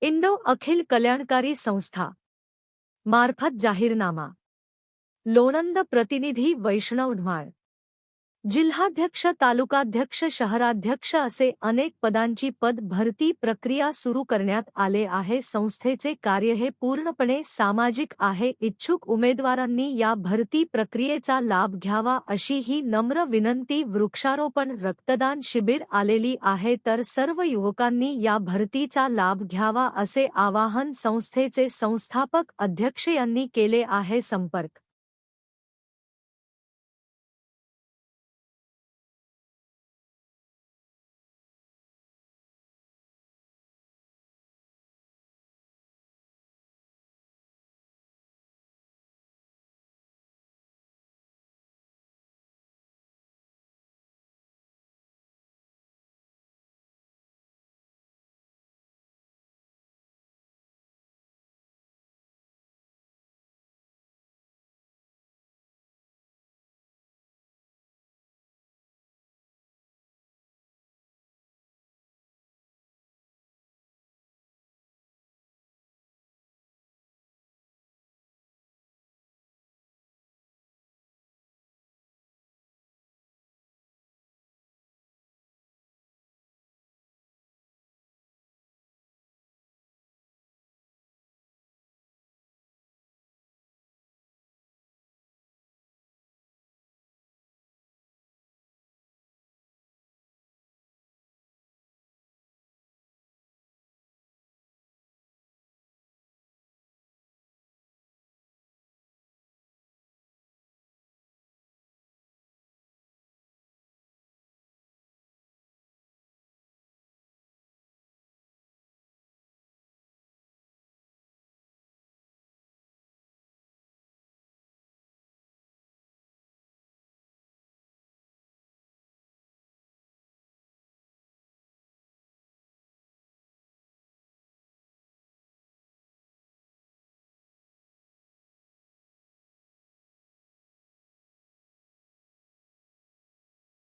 Indo अखिल कल्याणकारी संस्था. मार्फत जाहीरनामा. लोणंद प्रतिनिधी वैष्णव ढवाळ जिल्हाध्यक्ष तालुकाध्यक्ष शहराध्यक्ष असे अनेक पदांची पद भरती प्रक्रिया सुरू करण्यात आले आहे. संस्थेचे कार्य हे पूर्णपणे सामाजिक आहे. इच्छुक उमेदवारांनी या भरती प्रक्रियेचा लाभ घ्यावा अशी ही नम्र विनंती वृक्षारोपण रक्तदान शिबिर आलेली आहे. तर सर्व युवकांनी या भरतीचा लाभ घ्यावा असे आवाहन संस्थेचे संस्थापक अध्यक्ष यांनी केले आहे. संपर्क